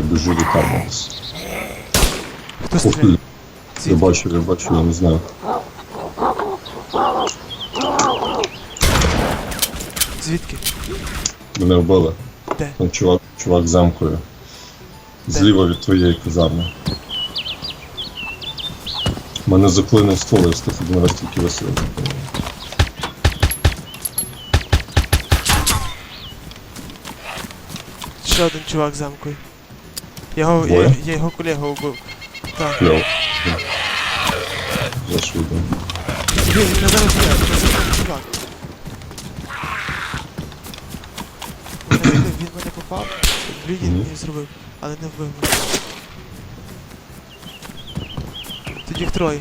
біжу до тебе. Хто стріляє? я бачу, я бачу, я не знаю. Звідки? Мене вбили. Де? Там чувак, чувак замкою. Зліва від твоєї казарми. Мене заклинив ствол, я став один раз тільки весело. Ще один чувак замкою. Я його, я, я його колегу убив. Так. Кльово. За швидко. Блін, він зараз чувак. Він, мене попав, блюдін Мгм. мені зробив, але не вбив мене. Тоді їх троє.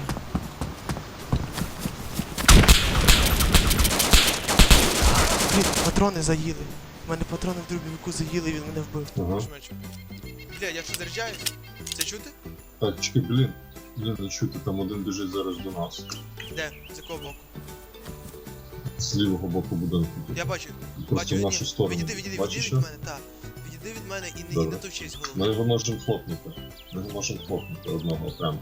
Блін, патрони заїли. У мене патрони в дробовику заїли, і він мене вбив. Ага. Бля, я що заряджаюсь? Це чути? Так, чекай, блін. Блін, не чути, там один біжить зараз до нас. Де? З якого боку? З лівого боку будинку. Я бачу. Просто Бачу, в відійди. нашу сторону. Відійди, відійди, відійди від мене, так. Відійди від мене і не, і Добре. не товчись Ми його можемо хлопнути. Ми його можемо хлопнути одного прямо.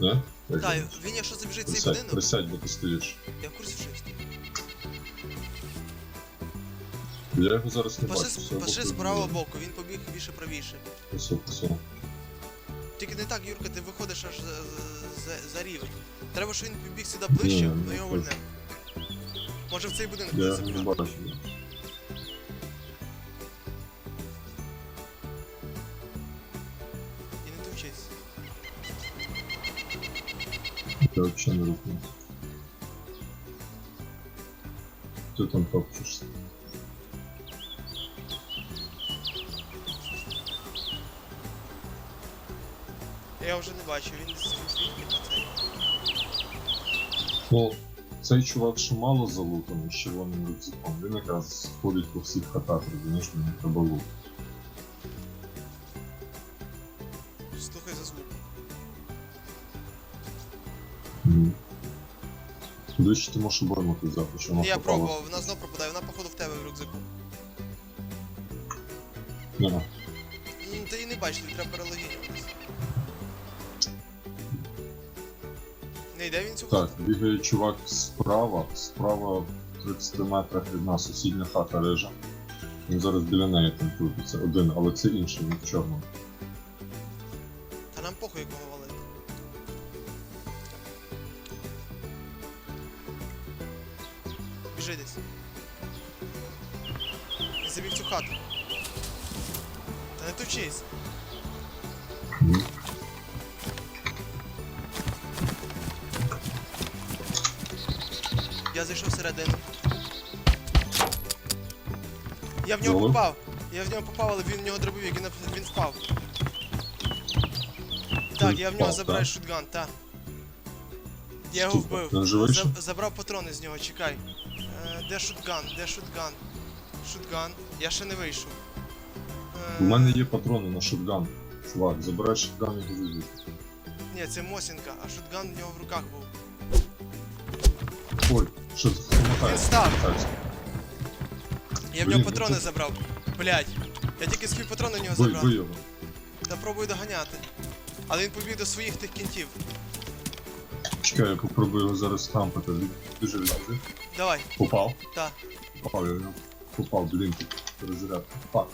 Не? Як думаєш? він якщо забіжить в цей Присядь, будинок, присядь, бо ти стоїш. я в курсі вже. Я його зараз не бачу. Паши, паши з правого боку, він побіг більше правіше. Все, все. Тільки не так, Юрка, ти виходиш аж за, за, за рівень. Треба, щоб він побіг сюди ближче, Ні, ну не його хочу. вольнемо. Може в цей будинок Я буде його не бачу. І не товчись. Я взагалі не рухну. Ти там топчешся. Я вже не бачу, він звідки на цей. Ну, цей чувак ще мало залутаний з червоним рюкзаком. Він якраз ходить по всіх хатах, розумієш, мені треба лут. Слухай за звук. Мгм. До речі, ти можеш обойму тут взяти, що вона Я попала. пробував, вона знов пропадає, вона походу в тебе в рюкзаку. Ні, М, Ти її не бачиш, тобі треба перелогінюватись. Не йде він цю Так, бігає чувак справа, справа в 30 метрах від нас сусідня хата режа. Він зараз біля неї там крутиться один, але це інший, він в чорному. Нього попав, але він в нього дробовик, він, він впав. Так, я в нього забираю шутган, так. Я його вбив. Заб- забрав патрони з нього, чекай. Е, де шутган? Де шутган? Шутган. Я ще не вийшов. Е, У мене є патрони на шотган. Чувак, забирай шотган і довези. Ні, це Мосінка, а шутган в нього в руках був. Ой, що це Він став. Я в Блін, нього ну патрони це- забрав. Блять. Я тільки свої патрони в нього Бий, забрав. бий його. Та пробую доганяти. Але він побіг до своїх тих кінтів. Чекай, я попробую його зараз тампати. Він Дуже відбіжить. Давай, Попав. та. Попав, я в нього. Попав, блін, тут. Попав.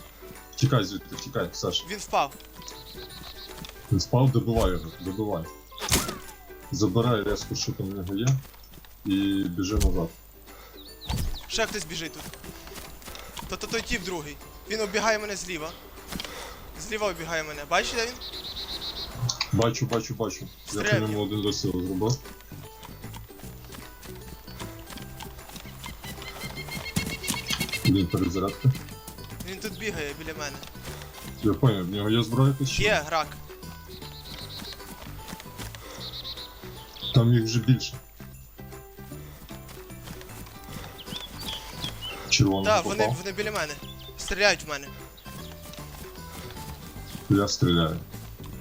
Тікай звідти, тікай, Саш. Він впав. Він спав, добивай його, добивай. Забирай резко, що там в нього є, і біжи назад. Ще хтось біжить тут. То то той тіп другий. Він оббігає мене зліва. Зліва оббігає мене. Бачиш, де він? Бачу, бачу, бачу. Я по в ньому один вистріл зробив. Блін, перезарядка. Він тут бігає біля мене. Я поняв, в нього є зброя якась ще? Є грак. Там їх вже більше. Червоно Так, попав. вони, вони біля мене. Стріляють в мене. Я стріляю.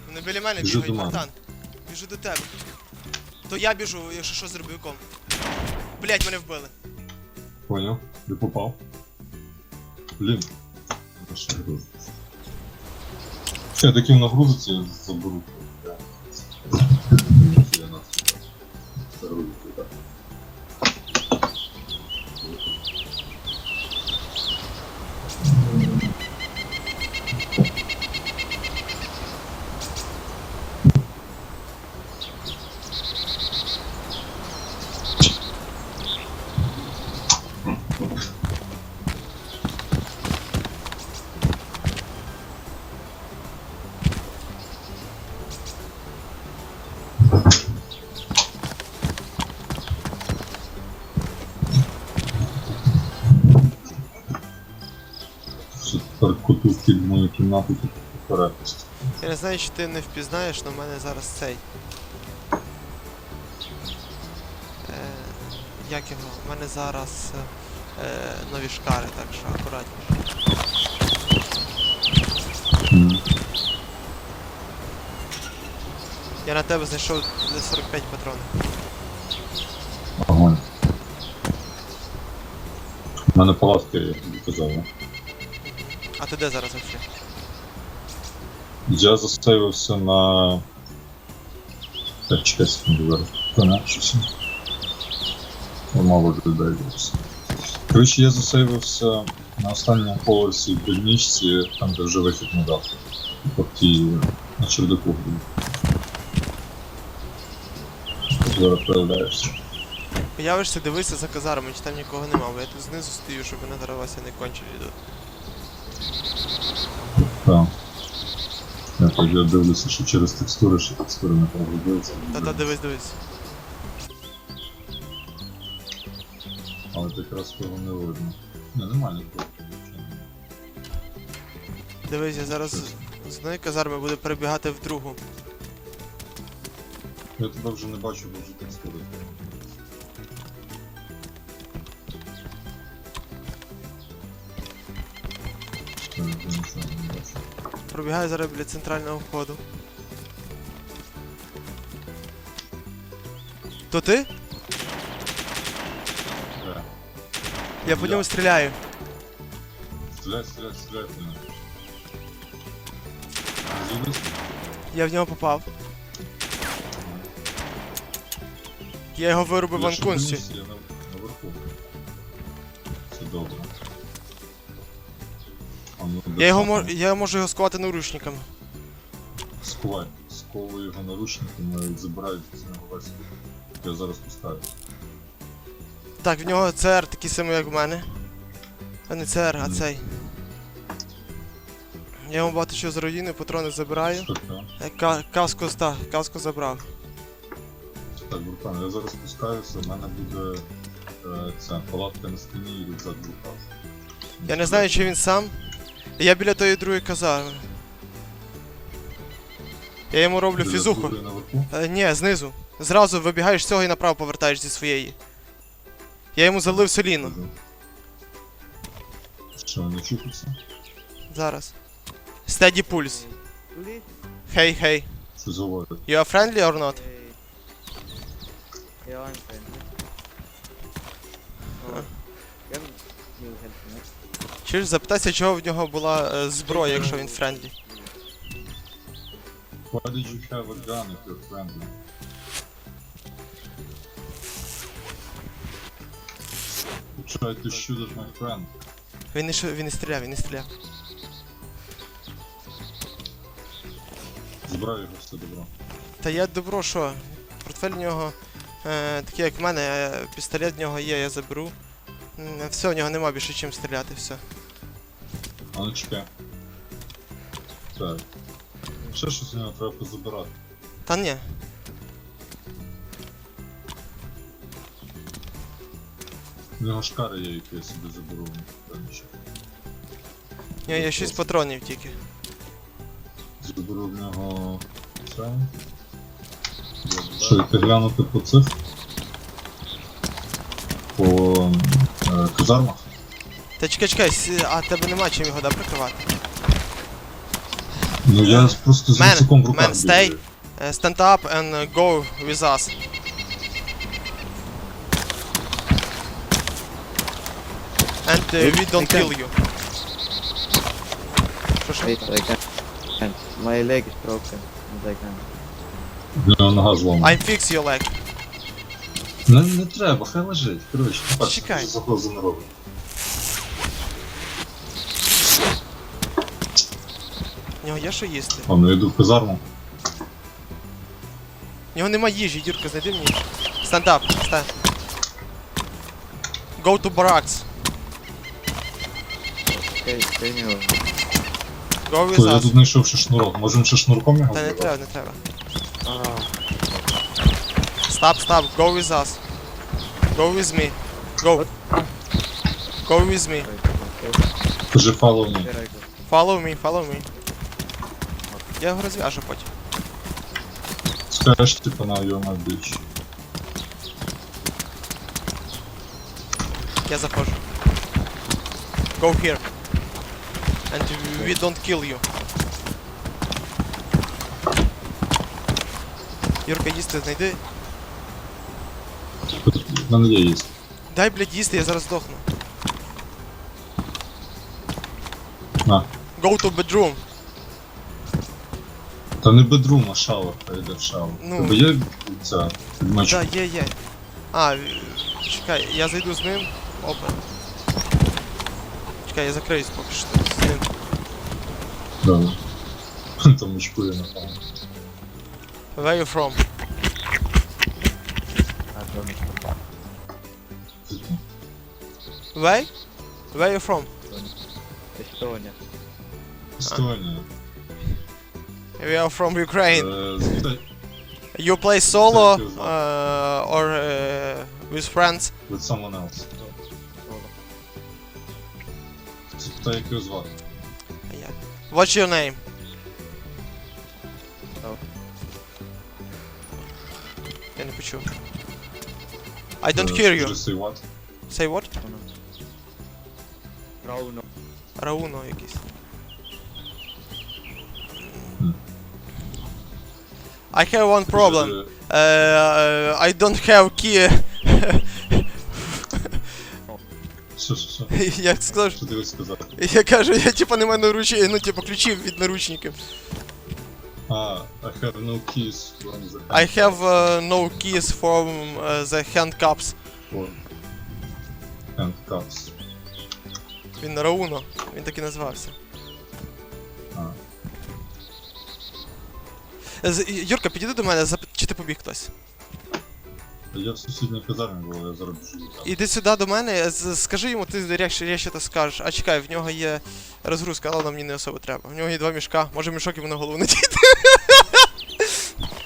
Вони біля мене Біжу бігають, до мене. Богдан. Біжу до тебе. То я біжу, якщо що з рибаком. Блять, мене вбили. Поняв? Не попав. Блін. Я таким нагрузиться, я заберу. В мою кімнату тут перепуск. Я не знаю, чи ти не впізнаєш, але в мене зараз цей. Е, як його? У мене зараз е, нові шкари, так що акуратніше. М. Я на тебе знайшов 45 патронів. Огонь. У мене палатка, я тобі казав. не? А ти де зараз взагалі? Я засейвився на. Так, чекай секунду зараз. Та не, щось. Я мало людей зараз. Коротше, я засейвився на останньому поверсі в больничці, там де вже вихід не дав. Тій на чердаку. Зараз проявляєшся. Появишся, дивися за казарами, чи там нікого нема, бо я тут знизу стою, щоб не дарувався не кончили йдуть. Так. Я так я дивлюся, що через текстури, що текстури не погрузуються. Та-та, дивись, дивись. Але так якраз того не видно. Не, немає нікого. Дивись, я зараз з- з одної казарми буду перебігати в другу. Я тебе вже не бачу, бо вже текстури. Пробігаю зараз біля центрального входу. То ти? Де? Я по ньому стріляю. Стріляй, стріляй, стріляй. Зійдись? Я в нього попав. Я його вирубив в анкунсі. Я його я можу його сховати наручниками. Сховай. Сковую його наручниками і забираю з нього весь. Я зараз пускаюсь. Так, в нього ЦР такий самий, як в мене. А не ЦР, а цей. Я йому багато чого з руїни, патрони забираю. Що це? Е, Ка каску, та, каску забрав. Так, братан, я зараз спускаюся, в мене буде е, ця палатка на стіні і рюкзак в руках. Я не знаю, чи він сам. Я біля тої другої казарми. Я йому роблю Біля фізуху. другої наверху? Е, ні, знизу. Зразу вибігаєш з цього і направо повертаєш зі своєї. Я йому залив соліну. Що, не чухався? Зараз. Steady. Police, Hey, hey. Щось говорить. You are friendly or not? hey. Yeah, I'm friendly. Чи ж запитайся, чого в нього була е, зброя, якщо він френдлі. Why did you have a gun if you're friendly? You tried to shoot at my friend. Він не, шо- він не стріляв, він не стріляв. Збираю його все добро. Та я добро що? Портфель в нього е, такий, як в мене, е, пістолет в нього є, я заберу. М, Все, в нього нема більше чим стріляти, все. А ну чекай. Так. Ще щось у нього треба позабирати. Та ні. У нього шкари є, які я собі заберу. раніше. Нього є 6 патронів тільки. Заберу в нього це. Що, йти глянути по цих? По е, казармах? Та чекай, чекай, с- а тебе нема чим його да, прикривати. Ну я ж просто з Man, рюкзаком в руках man, stay. бігаю. Е, Stand up and е, go with us. And uh, we don't kill you. Що що? Wait, I. My leg is broken. And I. В нога зломана. I'm fix your leg. Не, не треба, хай лежить. Коротше, Чекай. загрозу не робить. Нього є що їсти. О, ну йду в казарму. В нього нема їжі, Юрка, знайди мені. Stand up, stand. Go to barracks. Okay, stay me. Go with я us. тут знайшов ще шнурок. Можемо ще шнурком його Та не вбивати? треба, не треба. Stop, stop, go with us. Go with me. Go. Go with me. Кажи follow me. Follow me, follow me. Я його розв'яжу потім. Скажеш, типу, на його на бич. Я заходжу. Go here. And we don't kill you. Юрка, їсти знайди. В мене є їсти. Дай, блядь, їсти, я зараз здохну. На. Go to bedroom. Та не бедрум, а шауер, та йде в шауер. Ну. Тебе є ця відмачка? Да, є, є. А, чекай, я зайду з ним. Опа. Чекай, я закриюсь поки що з ним. Да. Там очкує напевно. Where you from? I promise. Where? Where you from? Estonia. Естонія. We are from Ukraine. Е, Запитай You play solo Thank you. uh, or uh, with friends? with someone else. Solo. Запитай, як його звати. Yeah. What's your name? Oh. Я не почув. I don't Е, hear you. Just say what? Say what? Rauno. Рауно якийсь. I have one problem. Uh, I don't have key. Що, що, що? я сказав, Що ти сказати? я кажу, я типа не маю наручі, ну типа ключів від наручників. А, I have no keys from the I have uh, no keys from uh, the handcuffs. handcuffs. Він Рауно, він так і назвався. А. Юрка, підійди до мене, запит, чи ти побіг хтось. Я в сусідній казармі був, я зараз біжу. Іди сюди до мене, скажи йому, ти ряще то скажеш. А чекай, в нього є розгрузка, але нам мені не особо треба. В нього є два мішка, може мішок йому на голову надіти.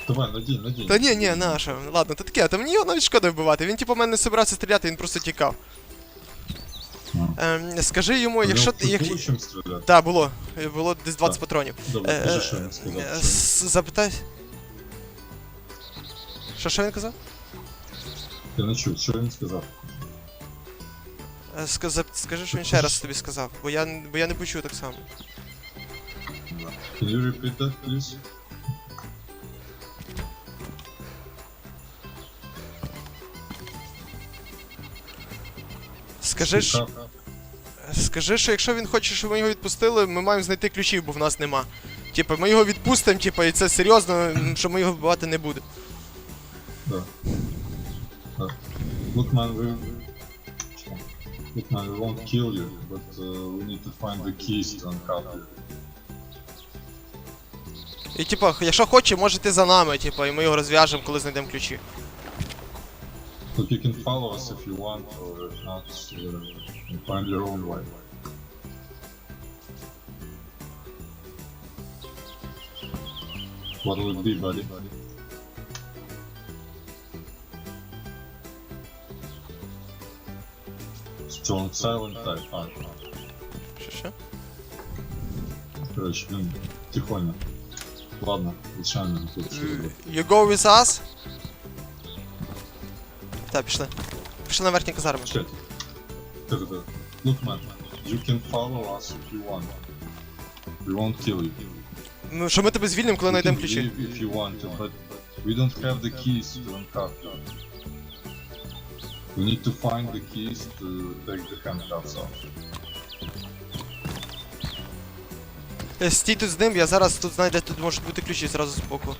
Давай, надій, надій. Та ні, ні, наша. Ладно, то таке, та мені його навіть шкода вбивати. Він типу мене не собирався стріляти, він просто тікав. Ем, скажи йому, якщо ти. Як... Так, було. Було десь 20 патронів. Добре, Е, кажи, е, що він сказав. е, Запитай. Що, що він казав? Я не чув, що він сказав. Е, ска- зап- Скажи, що він ще раз тобі сказав, бо я, бо я не почув так само. Can you repeat that, please? Скажи, up. скажи, що якщо він хоче, щоб ми його відпустили, ми маємо знайти ключів, бо в нас нема. Типа, ми його відпустимо, типа, і це серйозно, що ми його вбивати не будемо. Да. Да. Look, man, we... Чекай. We won't kill you, but uh, we need to find the keys to uncuff. І типа, якщо хоче, може ти за нами, типа, і ми його розв'яжемо, коли знайдемо ключі. Look, you can follow us if you want, or if not, uh, you find your own way. What will it be, buddy? Strong silent type. А, Що що? короче, блин, тихоня. Ладно, звичайно, тут що робити. You go with us? Так, пішли. Пішли на верхні казарми. Чекайте. Так, так. Look, man, you can follow us if you want. We won't kill you. Ну, що ми тебе звільнимо, коли You знайдемо can ключі. leave if you want to, but we don't have the keys to uncuff you. We need to find the keys to take the handcuffs off. Е, Стій тут з ним, я зараз тут знайде, тут можуть бути ключі зразу з боку.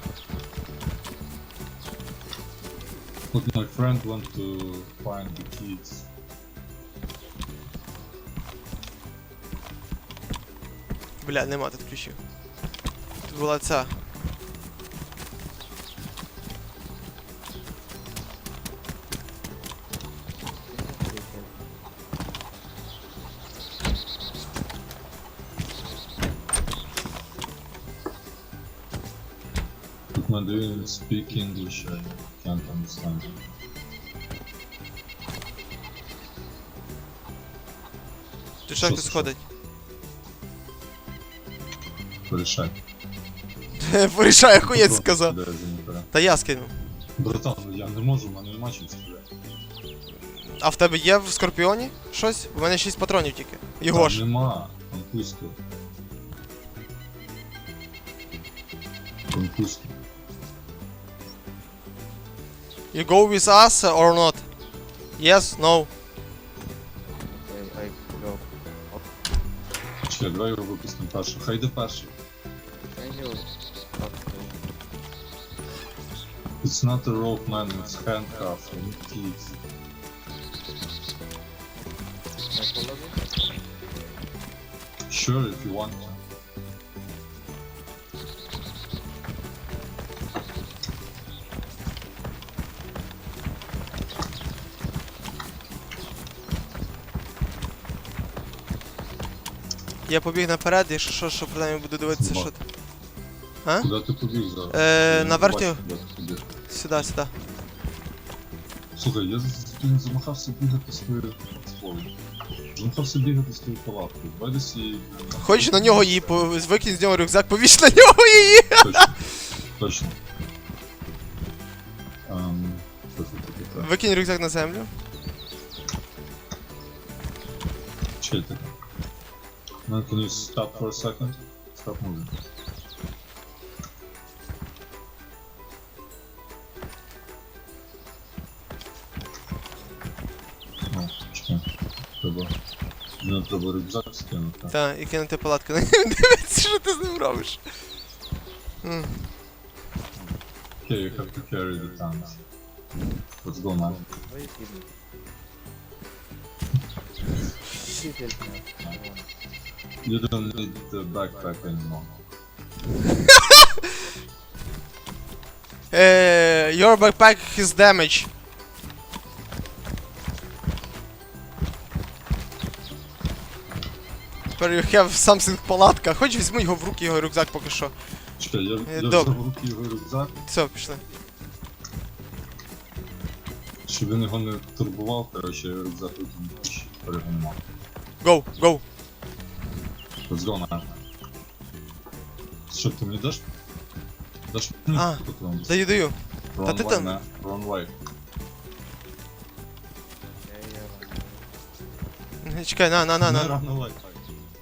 Look, my friend want to find the keys. Бля, нема тут ключів. Тут була ця. Look, man, do you speak English? I can't understand. Тут що це, сходить. Порішай. Порішай, охуєць сказав. Та я скинув. Братан, я не можу, в мене нема чим стріляти. А в тебе є в Скорпіоні щось? У мене 6 патронів тільки. Там Єгош. нема. Там пусто. Там пусто. You go with us or not? Yes, no. I, I go. Чекай, давай його випустимо першим. Хай йде перший. Can you talk to It's not a rope man, it's handcuffs. I need keys. my follow me? Sure, if you want. Я побіг наперед, якщо що, що принаймні буду дивитися, що. Там. А? Куди ти побіг зараз? Е, його. куди. Сюди, сюди. Слухай, я з- блін, замахався бігати з твоєю словом. Замахався бігати з твоєю палаткою. Давай десь її... Хочеш на нього її, по- викинь з нього рюкзак, повіш на нього її. Точно. Точно. Ем, що це таке? Викинь рюкзак на землю. Чей таке? Man, can you stop for a second? Stop moving. О, чекай. Треба... Не треба рюкзак скинути. Та, і кинути палатку на нього. Дивіться, що ти з ним робиш. М. Okay, you have to carry the tanks. Let's go now. Is You don't need the backpack anymore. Е, your backpack is damaged. Therefore you have something палатка. Хоч візьми його в руки, його рюкзак поки що. Чекай, я, Е, я добре. взяв в руки його рюкзак, Все, пішли. щоб він його не турбував, коротше, я рюкзак і перегонував. Go, go. Let's go now. Що, ти мені даш? Даш мені А. Даю, даю. Та ти там-. Yeah, yeah. Чекай, на, на, на, на.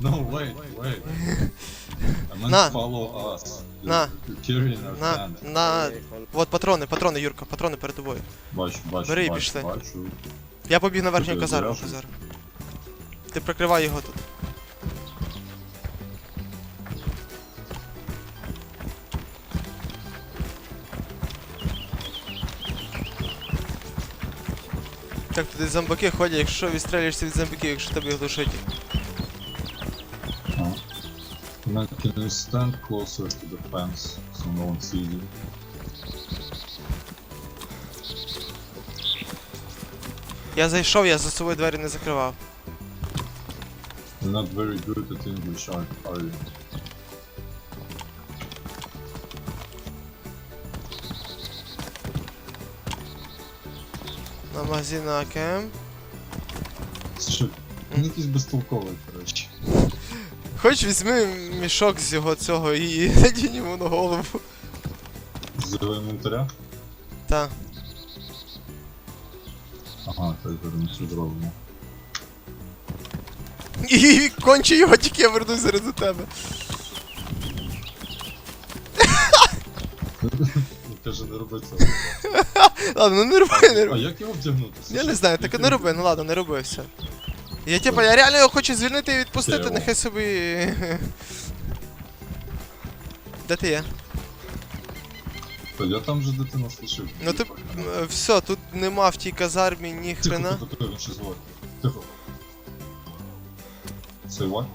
No, wait, wait. На. follow us. На. На, на. Вот патрони, патрони, Юрка, патрони перед тобою. Бачу, бачу, Бери бачу, пішли. бачу. Я побіг на верхню казарму зараз. Ти прикривай його тут. Так, туди зомбаки ходять, якщо відстрілюєшся від зомбаків, якщо тебе їх душить. Uh, can you stand closer to the fence so no one sees you? Я зайшов, я за собою двері не закривав. You're not very good at English, are, are you? На магазин на Що? Він якийсь безтолковий, коротше. Хоч візьми мішок з його цього і надінь йому на голову. З його інвентаря? Та. Ага, так це зробимо. І кончи його, тільки я вернусь зараз до тебе. Каже, не роби це. Ладно, ну не роби, не А роби. як його вдягнути? Я не знаю, так не роби, ну ладно, не роби все. Я типа, я реально його хочу звільнити і відпустити, нехай собі. Де ти є? Та я там же дитину слышив. Ну ти. е, Все, тут нема в тій казармі ні Тихо, хрена. тихо, тихо, він ще зводить. Тихо. Say what?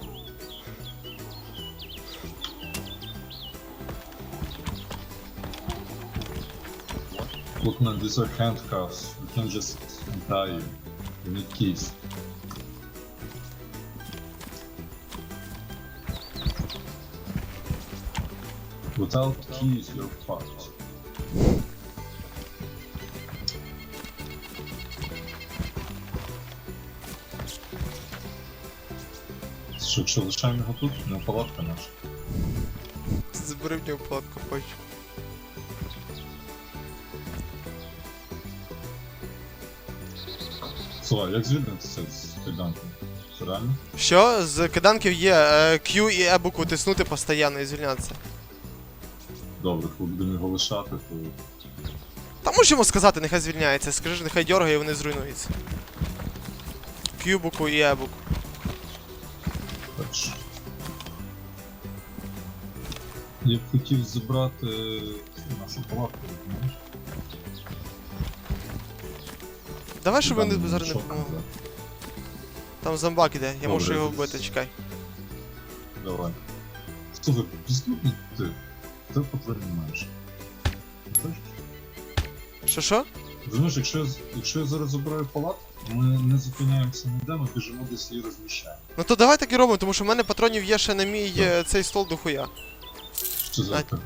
Look man, these are handcuffs. We can just tie you. We need keys. Without keys, you're fucked. Що, якщо лишаємо його тут, не палатка наша. Забери в нього платку, хочу. Слухай, як звільнитися з кайданки? Це реально? Що? З киданків є е, Q і E букву тиснути постійно і звільнятися. Добре, коли будемо його лишати, то Та можеш йому сказати, нехай звільняється. Скажи, нехай дергає і вони зруйнуються. Q букву і E букву. так що. Я б хотів забрати нашу палатку, розумієш? Давай, щоб вони зараз не допомогли. Там зомбак іде, я можу його вбити, чекай. Давай. Слухай, пізнутний ти. Ти патронів маєш. Знаєш? Що що? Розумієш, якщо, я якщо я зараз забираю палатку, ми не зупиняємося ніде, ми біжимо десь її розміщаємо. Ну то давай так і робимо, тому що в мене патронів є ще на мій е, цей стол до хуя. Що за А- таке?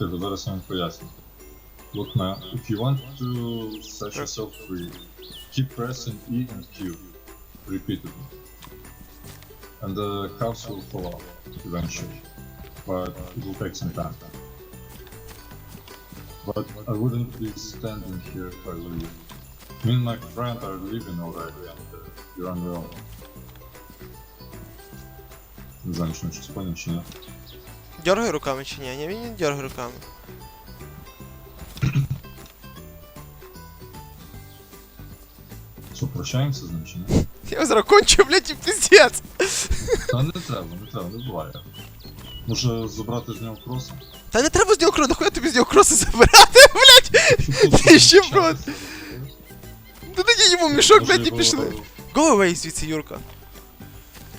Stand still. Тихо, зараз я вам поясню. Look now, if you want to set yourself free, keep pressing E and Q repeatedly. And the cuffs will fall off eventually, but it will take some time. But I wouldn't be standing here if I were you. Me and my friend are leaving already and uh, you're on your own. Не знаю, що щось поняв чи ні. Дергай руками чи ні? Ні, він не дергай руками. Що, прощаємося з ним чи ні? Я зараз кончу, блядь, і піздець. Та не треба, не треба, не буває. Може забрати з нього кроси? Та не треба з нього кроси, нахуя тобі з нього кроси забирати, блядь? Ти ще брат. Ну тоді йому мішок, блядь, і пішли. Go away звідси, Юрка.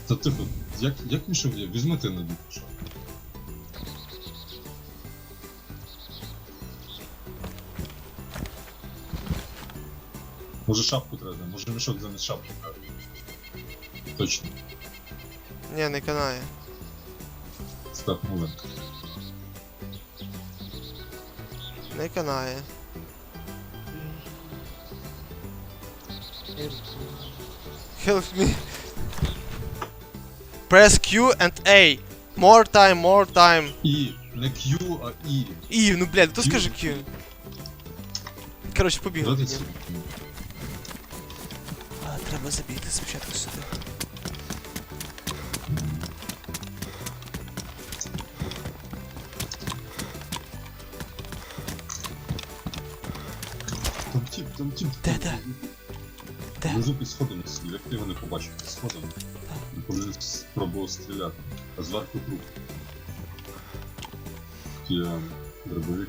Та тихо, як, як мішок є? Візьми ти на мішок. Може шапку треба, може мішок замість шапки треба. Точно. Ні, не канає. Степ мувин. Не канає. Help me. Press Q and A. More time, more time. І, не Q, а І. І, ну блядь, то скажи Q. Коротше, побігли. Дати тоді. Треба забігти спочатку сюди. Там тіп, там тіп. Де, де? Де? Внизу під сходами сидів, як ти його не побачив під сходами. І коли спробував стріляти. А зверху труп. Я дробовик.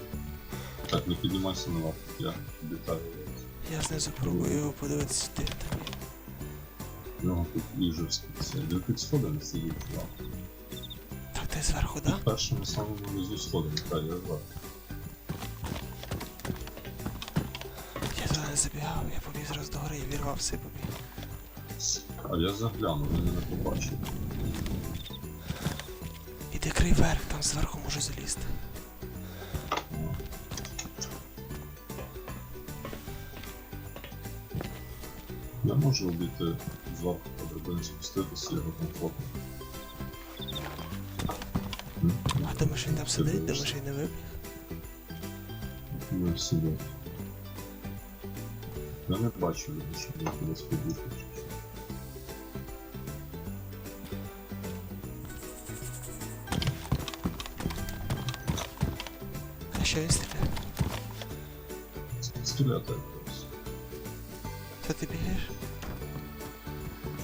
Так, не піднімайся на лапу, я літаю. Я знизу пробую подивитися, де там. Нього тут їжевський це. Він під сходами сидів. лапу. Так, ти зверху, да? Під першим самому внизу сходами, так, я зверху. Я туди не забігав, я побіг зразу до гори і вірвався і побіг. А я заглянув, він мене побачив. Іди крий верх, там зверху можу залізти. Я можу обійти зверху по драбині спуститися, його комфортно. А думаєш, він там сидить, думаєш, він не вибіг? Ви собі. Я не бачу, що він кудись побіг. А що він стріляє? Стріляти якось. Та Та ти бігаєш?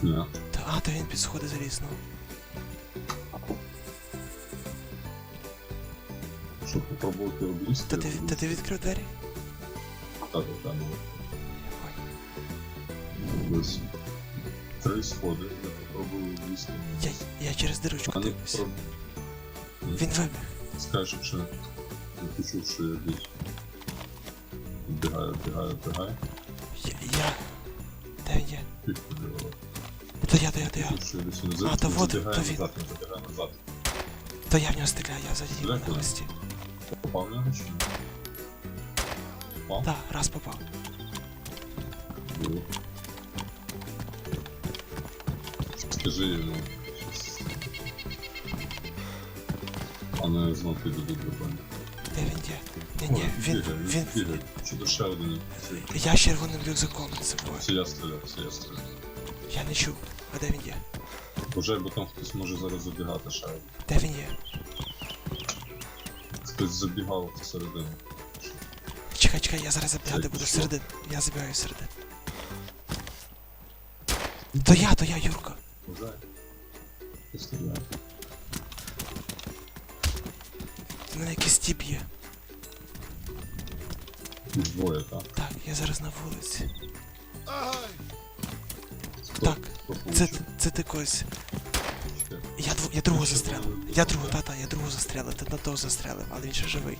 Та, а, то він під сходи заліз знову. Щоб попробувати облізти. Та ти, та ти відкрив двері? Так, так, ну. Ось. Три сходи, я попробую влізти. Я, я через дирочку А не дивлюся. про... Він вибіг. Скажеш, що не почув, що я десь. Вбігаю, вбігаю, вбігаю. Я, я... Де він є? Подивила. То я, то я, то я. Не А, то вот, то він. назад, не забігаю назад. То я в нього стріляю, я заді Стріляй, на куди? хвості. Попав в нього чи ні? Попав? Так, раз попав. Було. Скажи йому. щось. А не знов піду до друга. Де він є? Ні, ні, він, Бігай, він, бігай. Чи то ще один? Це- Я з червоним рюкзаком з собою. Це я стріляв, це я стріляв. Я не чув. А де він є? Боже, бо там хтось може зараз забігати ще. Де він є? Хтось забігав всередину. Чекай, чекай, я зараз забігати Це буду всередину. Я забігаю всередину. То я, то я, Юрка. Боже. Хтось стріляє. У мене якийсь тіп є. Двоє, так? Так, я зараз на вулиці. Хто- Так, Це, це ти когось. Я, дв... я другого застрелив. Я другого, та-та, я другого застрелив, ти на того застрелив, але він ще живий.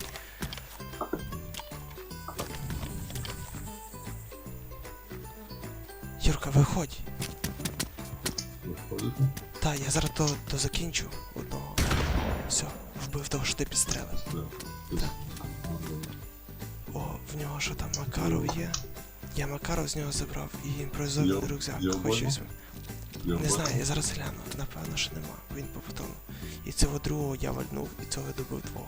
Юрка, виходь. Виходите? Та, я зараз то, то закінчу одного. Все, вбив того, що ти підстрелив. Добре. О, в нього що там Макаров є. Я Макаров з нього забрав і імпровізований рюкзак. його Хоч візьму. Не знаю, я зараз гляну. Напевно, що нема. Він попотонув. І цього другого я вальнув, і цього добив твого.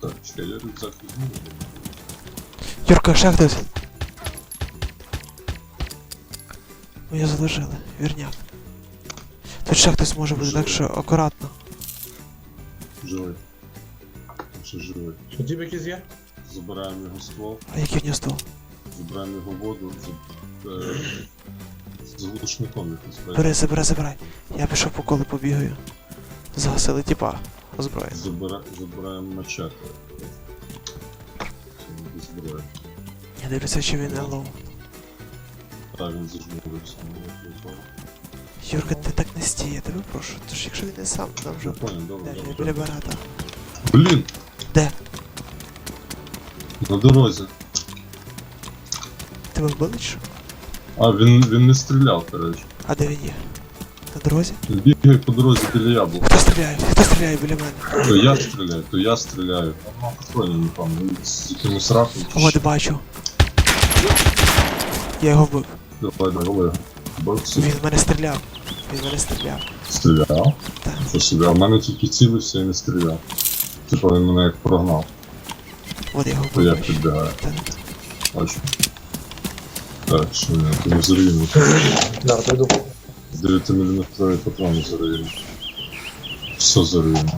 Так, чекай, я рюкзак візьму. Юрка, ще хтось. Ми заложили, вірняк. Тут ще хтось може бути, так що акуратно. Живий. Ще живий. Що якийсь є? Забираємо його ствол, А який в нього стол? Забираємо його воду, з, е, з глушником якось. Бери, забирай, забирай. Я пішов по колу побігаю. Загасили тіпа. Озброєн. Забира, забираємо мачете. Я дивлюся, чи він не лоу. Так, він зажмурився. Юрка, ти так не стій, я тебе прошу. Тож якщо він не сам, там вже. Де, я біля барата. Блін! Де? На дорозі. Тебе вбили чи що? А, він, він не стріляв, коротше. А де він є? На дорозі? Він бігає по дорозі біля яблук. Хто стріляє? Хто стріляє біля мене? То я стріляю, то я стріляю. Ну, хто не він з якимось раком От бачу. Я його вбив. Давай, давай. Боксі. Він в мене стріляв. Він в мене стріляв. Стріляв? Так. Що а в мене тільки цілився і не стріляв. Типа він мене як прогнав, От я його то я підбігаю. Так. Бачу. Так, що я тому зруйну. Да, пойду. 9 мм патрони зруйну. Все зруйну.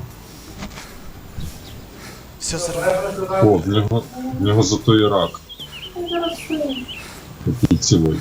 Все зараз. О, в нього, в нього зато і рак. Який цілий.